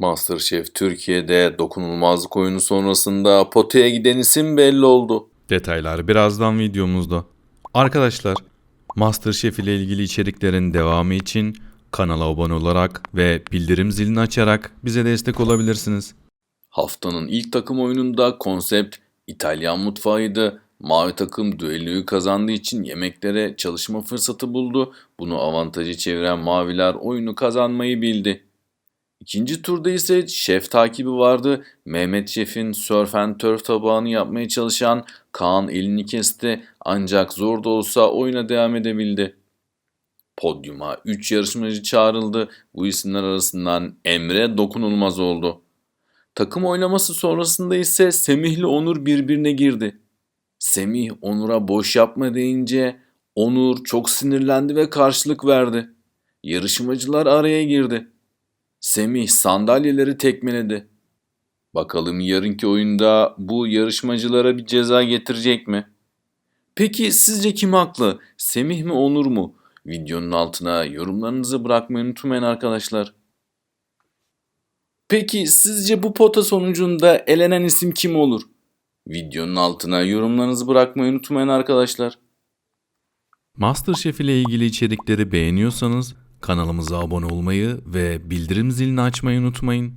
MasterChef Türkiye'de dokunulmazlık oyunu sonrasında potaya giden isim belli oldu. Detaylar birazdan videomuzda. Arkadaşlar, MasterChef ile ilgili içeriklerin devamı için kanala abone olarak ve bildirim zilini açarak bize destek olabilirsiniz. Haftanın ilk takım oyununda konsept İtalyan mutfağıydı. Mavi takım düelloyu kazandığı için yemeklere çalışma fırsatı buldu. Bunu avantajı çeviren maviler oyunu kazanmayı bildi. İkinci turda ise şef takibi vardı. Mehmet Şef'in surf and turf tabağını yapmaya çalışan Kaan elini kesti ancak zor da olsa oyuna devam edebildi. Podyuma 3 yarışmacı çağrıldı. Bu isimler arasından Emre dokunulmaz oldu. Takım oynaması sonrasında ise Semih ile Onur birbirine girdi. Semih Onur'a boş yapma deyince Onur çok sinirlendi ve karşılık verdi. Yarışmacılar araya girdi. Semih sandalyeleri tekmeledi. Bakalım yarınki oyunda bu yarışmacılara bir ceza getirecek mi? Peki sizce kim haklı? Semih mi Onur mu? Videonun altına yorumlarınızı bırakmayı unutmayın arkadaşlar. Peki sizce bu pota sonucunda elenen isim kim olur? Videonun altına yorumlarınızı bırakmayı unutmayın arkadaşlar. MasterChef ile ilgili içerikleri beğeniyorsanız kanalımıza abone olmayı ve bildirim zilini açmayı unutmayın.